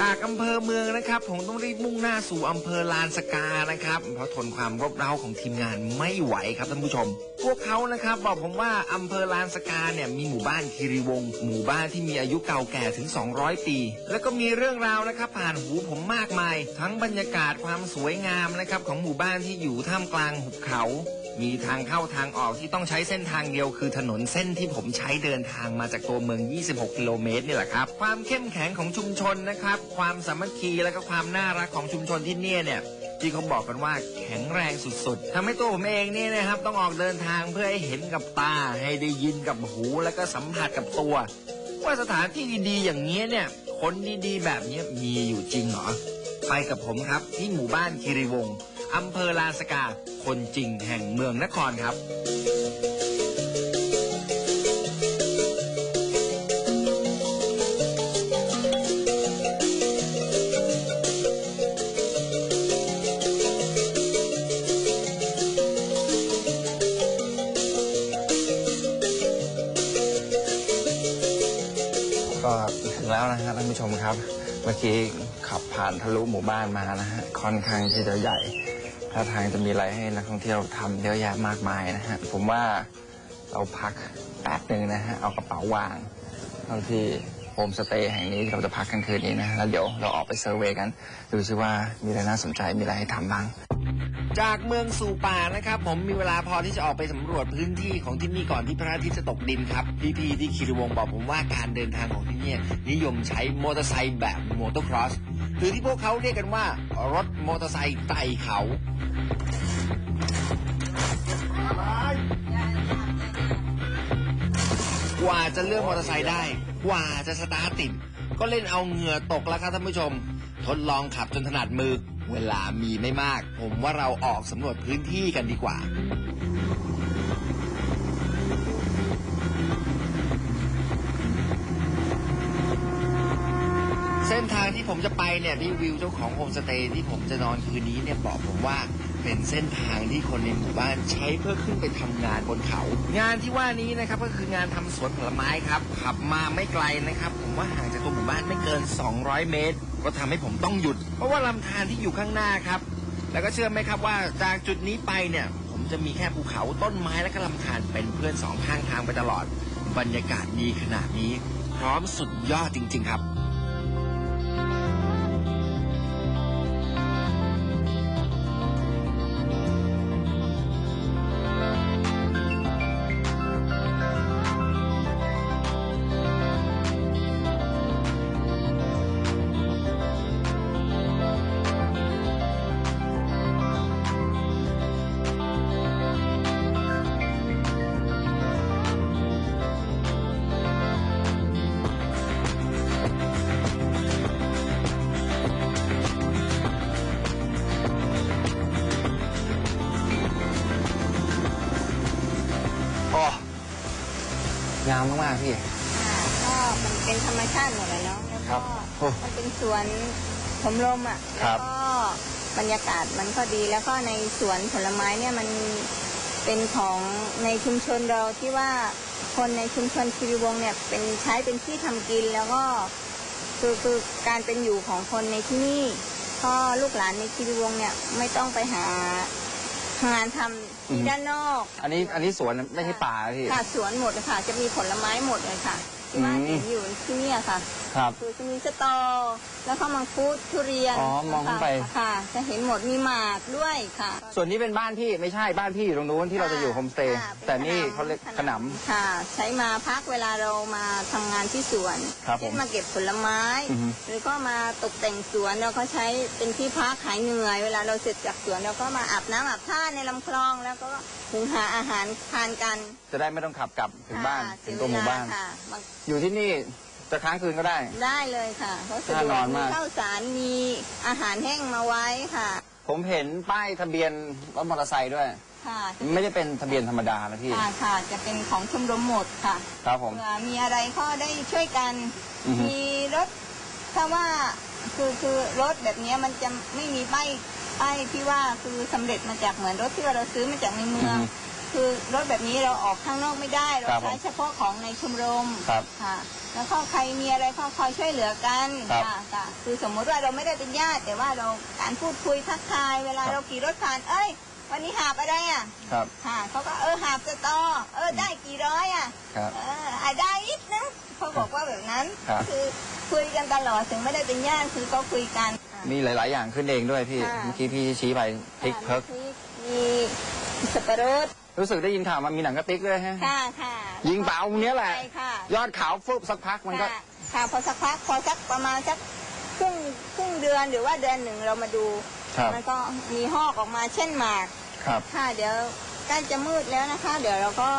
จากอำเภอเมืองนะครับผมต้องรีบมุ่งหน้าสู่อำเภอลานสกานะครับ เพราะทนความรบเร้าของทีมงานไม่ไหวครับท่านผู้ชม พวกเขานะครับบอกผมว่าอำเภอลานสกาเนี่ยมีหมู่บ้านคีรีวงศ์หมู่บ้านที่มีอายุเก่าแก่ถึง 200 ปี แล้วก็มีเรื่องราวนะครับผ่านหูผมมากมาย ทั้งบรรยากาศความสวยงามนะครับของหมู่บ้านที่อยู่ท่ามกลางหุบเขา มีทางเข้าทางออกที่ต้องใช้เส้นทางเดียวคือถนนเส้นที่ผมใช้เดินทางมาจากตัวเมือง 26 กิโลเมตรนี่แหละครับ ความเข้มแข็งของชุมชนนะครับ ความสามัคคีและก็ความน่ารักของชุมชนที่เนี่ยเนี่ยที่เขาบอกกันว่าแข็งแรงสุดๆทำให้ตัวผมเองเนี่ยนะครับ ต้องออกเดินทางเพื่อให้เห็นกับตา ให้ได้ยินกับหูแล้วก็สัมผัสกับตัว ว่าสถานที่ดีๆอย่างนี้เนี่ย คนดีๆแบบนี้มีอยู่จริงเหรอ ไปกับผมครับที่หมู่บ้านคีรีวงศ์ อำเภอลานสกา คนจริงแห่งเมืองนครครับก็ถึงแล้วนะฮะท่านผู้ชมครับ เมื่อกี้ขับผ่านทะลุหมู่บ้านมานะฮะค่อนข้างที่จะใหญ่ ถ้าทางจะมีอะไรให้นักท่องเที่ยวทำเยอะแยะมากมายนะฮะ ผมว่าเราพักแป๊บหนึ่งนะฮะ เอากระเป๋าวางเท่าที่โฮมสเตย์แห่งนี้ที่เราจะพักกันคืนนี้นะ แล้วเดี๋ยวเราออกไปเซอร์เวย์กัน ดูซิว่ามีอะไรน่าสนใจ มีอะไรให้ทำบ้าง จากเมืองสู่ป่านะครับ ผมมีเวลาพอที่จะออกไปสำรวจพื้นที่ของที่นี่ก่อนที่พระอาทิตย์จะตกดินครับ พี่ๆที่คีรีวงศ์บอกผมว่าการเดินทางของที่นี่นิยมใช้มอเตอร์ไซค์แบบมอเตอร์ครอสหรือที่พวกเขาเรียกกันว่ารถมอเตอร์ไซค์ไต่เขา กว่าจะเลือกมอเตอร์ไซค์ได้ กว่าจะสตาร์ทติด ก็เล่นเอาเหงื่อตกแล้วครับท่านผู้ชม ทดลองขับจนถนัดมือ เวลามีไม่มาก ผมว่าเราออกสำรวจพื้นที่กันดีกว่าเส้นทางที่ผมจะไปเนี่ยพี่วิวเจ้าของโฮมสเตย์ที่ผมจะนอนคืนนี้เนี่ยบอกผมว่า เป็นเส้นทางที่คนในหมู่บ้านใช้เพื่อขึ้นไปทำงานบนเขา งานที่ว่านี้นะครับก็คืองานทำสวนผลไม้ครับขับมาไม่ไกลนะครับ ผมว่าห่างจากตัวหมู่บ้านไม่เกิน 200 เมตร ก็ทำให้ผมต้องหยุด เพราะว่าลำธารที่อยู่ข้างหน้าครับ แล้วก็เชื่อไหมครับว่าจากจุดนี้ไปเนี่ย ผมจะมีแค่ภูเขาต้นไม้และก็ลำธารเป็นเพื่อนสองข้างทางไปตลอด บรรยากาศดีขนาดนี้ พร้อมสุดยอดจริง ๆ ครับามมากๆพี่ ก็มันเป็นธรรมชาติหมดเลยเนาะแล้วครัก็บโอ้มันเป็นสวนสมลมอะครัแล้วบ ก็บรรยากาศมันก็ดีแล้วก็ในสวนผลไม้เนี่ยมันเป็นของในชุมชนเราที่ว่าคนในชุมชนคีรีวงศ์เนี่ยเป็นใช้เป็นที่ทำกินแล้วก็คือคือการเป็นอยู่ของคนในที่นี่ก็ลูกหลานในคีรีวงศ์เนี่ยไม่ต้องไปหา งานทำที่ด้านนอกอันนี้อันนี้สวนไม่ใช่ป่าพี่ค่ะสวนหมดเลยค่ะ จะมีผลไม้หมดเลยค่ะที่ว่าอืมเห็นอยู่ที่เนี่ยค่ะครับคือจะมีสตอ แล้วก็มังคุดทุเรียนอ๋อมองขึ้นไปค่ะค่ะ จะเห็นหมดมีหมากด้วยค่ะ ส่วนนี้เป็นบ้านพี่ไม่ใช่บ้านพี่อยู่ตรงนู้นที่เราจะอยู่โฮมสเตย์ค่ะป็แต่นี่เขาเรียกขน ค่ะ ใช้มาพักเวลาเรามาทำงานที่สวนครับผมเช่นมาเก็บผลไม้ อือฮึหรือก็มาตกแต่งสวนแล้วก็ใช้เป็นที่พักหายเหนื่อย เวลาเราเสร็จจากสวนเราก็มาอาบน้ำอาบท่าในลำคลอง แล้วก็หุงหาอาหารทานกันำจะได้ไม่ต้องขับกลับถึงบ้านค่ะถึงตัวหมู่บ้าน เสียเวลค่ะบาง อยู่ที่นี่ จะค้างคืนก็ได้ ได้เลยค่ะเพราะสะดวน่ากนอนมีมากข้าวสารมีอาหารแห้งมาไว้ค่ะ ผมเห็นป้ายทะเบียนรถมอเตอร์ไซค์ด้วย ค่ะไม่ได้เป็นทะเบียนธรรมดานะพี่ ค่ะค่ะจะเป็นของชมรมหมดค่ะครับผม เผื่อมีอะไรก็ได้ช่วยกัน อือฮึ มีรถถ้าว่าคือคือรถแบบเนี้ยมันจะไม่มีป้ายป้ายที่ว่าคือสำเร็จมาจากเหมือนรถที่ว่าเราซื้อมาจากในเมืองอือฮึ คือรถแบบนี้เราออกข้างนอกไม่ได้ เราครับผม ใช้เฉพาะของในชมรมครับ ค่ะ แล้วก็ใครมีอะไรก็คอยช่วยเหลือกันครับ ค่ะค่ะคือสมมุติว่าเราไม่ได้เป็นญาติ แต่ว่าเราการพูดคุยทักทาย เวลาครับเราขี่รถผ่าน เอ้ย วันนี้หาบอะไรอะ ครับ ค่ะเขาก็เออหาบสตอ เออได้กี่ร้อยอะ ครับ เอออะได้นิดนะเขาบอกว่าแบบนั้นครับคือคุยกันตลอดถึงไม่ได้เป็นญาติคือก็คุยกัน มีหลาย ๆ อย่างขึ้นเองด้วยพี่ ค่ะ เมื่อกี้พี่ชี้ไปพริกเพิก มีสับปะรด รู้สึกได้ยินข่าวมันมีหนังกระติกด้วยฮะค่ะค่ะยิงเปล่าตรงเนี้ยแหละ ใช่ค่ะยอดขาวฟึบสักพักมันก็ ค่ะค่ะพอสักพักพอสักประมาณสักครึ่งครึ่งเดือนหรือว่าเดือนหนึ่งเรามาดู ครับ มันก็มีหอกออกมาเช่นหมาก ครับ ค่ะเดี๋ยวใกล้จะมืดแล้วนะคะ เดี๋ยวเราก็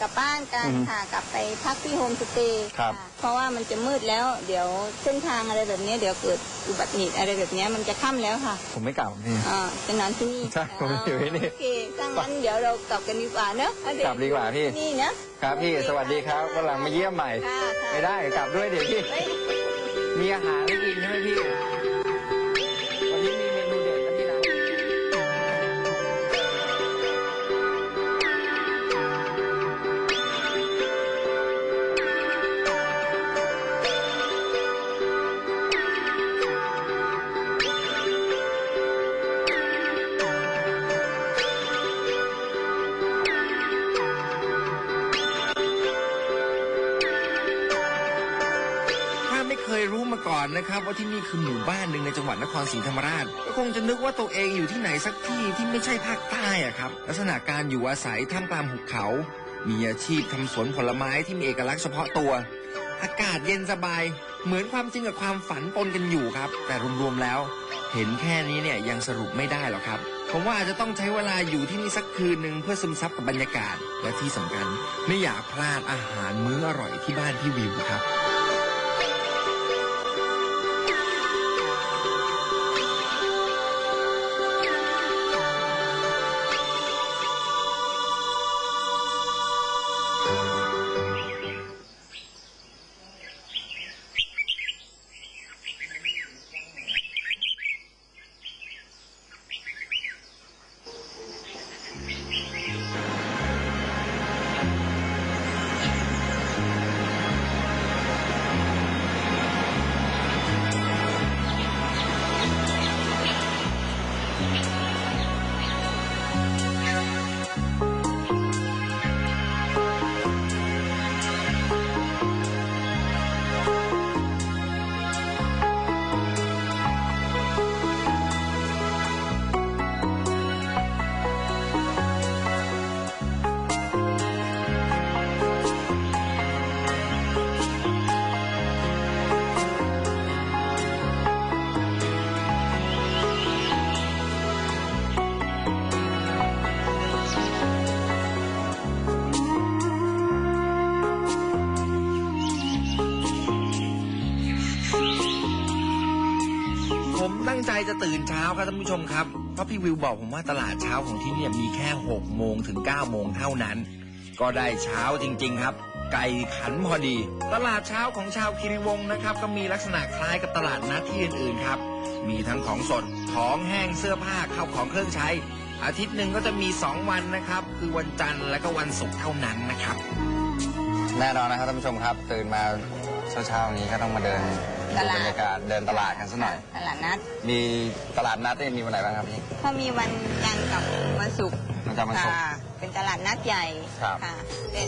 กลับบ้านกันอือฮึค่ะกลับไปพักที่โฮมสเตย์ครับะเพราะว่ามันจะมืดแล้ว เดี๋ยวเส้นทางอะไรแบบนี้เดี๋ยวเกิดอุบัติเหตุอะไรแบบนี้มันจะค่ำแล้วค่ะผมไม่กล่าวพี่ อ่าจะนอนที่นี่ใช่ผมอยู่ที่นี่โอเคถ้างั้นเดี๋ยวเรากลับกันดีกว่าเนอะแล้วเยวกลับดีกว่าพี่ที่ นี่นะครับพี่โอเคสวัสดีครับวันหลังมาเยี่ยมใหม่ ค่ะค่ะไม่ได้กลับด้วยเดี๋ยวพี่ เฮ้ย มีอาหารให้กินใช่ไหมพี่ ก่อนนะครับว่าที่นี่คือหมู่บ้านหนึ่งในจังหวัดนครศรีธรรมราช ก็คงจะนึกว่าตัวเองอยู่ที่ไหนสักที่ที่ไม่ใช่ภาคใต้อะครับ ลักษณะการอยู่อาศัยท่ามกลางหุบเขา มีอาชีพทำสวนผลไม้ที่มีเอกลักษณ์เฉพาะตัว อากาศเย็นสบาย เหมือนความจริงกับความฝันปนกันอยู่ครับ แต่รวมๆแล้ว เห็นแค่นี้เนี่ยยังสรุปไม่ได้หรอกครับผมว่าอาจจะต้องใช้เวลาอยู่ที่นี่สักคืนหนึ่งเพื่อซึมซับกับบรรยากาศ และที่สำคัญไม่อยากพลาดอาหารมื้ออร่อยที่บ้านพี่วิวครับ ผมตั้งใจจะตื่นเช้าครับท่านผู้ชมครับเพราะพี่วิวบอกผมว่าตลาดเช้าของที่เนี่ยมีแค่6โมงถึง9โมงเท่านั้น ก็ได้เช้าจริง ๆ ครับ ไก่ขันพอดี ตลาดเช้าของชาวคิริวงนะครับ ก็มีลักษณะคล้ายกับตลาดนัดที่อื่นๆครับ มีทั้งของสดของแห้งเสื้อผ้าข้าวของเครื่องใช้ อาทิตย์หนึ่งก็จะมี 2 วันนะครับ คือวันจันทร์และก็วันศุกร์เท่านั้นนะครับ แน่นอนนะครับท่านผู้ชมครับ ตื่นมา เช้าๆนี้ก็ต้องมาเดินตดูลาดบรรยากาศเดินตลาดกันสักหน่อย ตลาดนัด มีตลาดนัดเนี่ยมีวันไหนบ้างครับพี่เขามีวันจันทร์กับวันศุกร์วันจันทร์วันศุกร์ค่ะเป็นตลาดนัดใหญ่ครับค่ะเป็น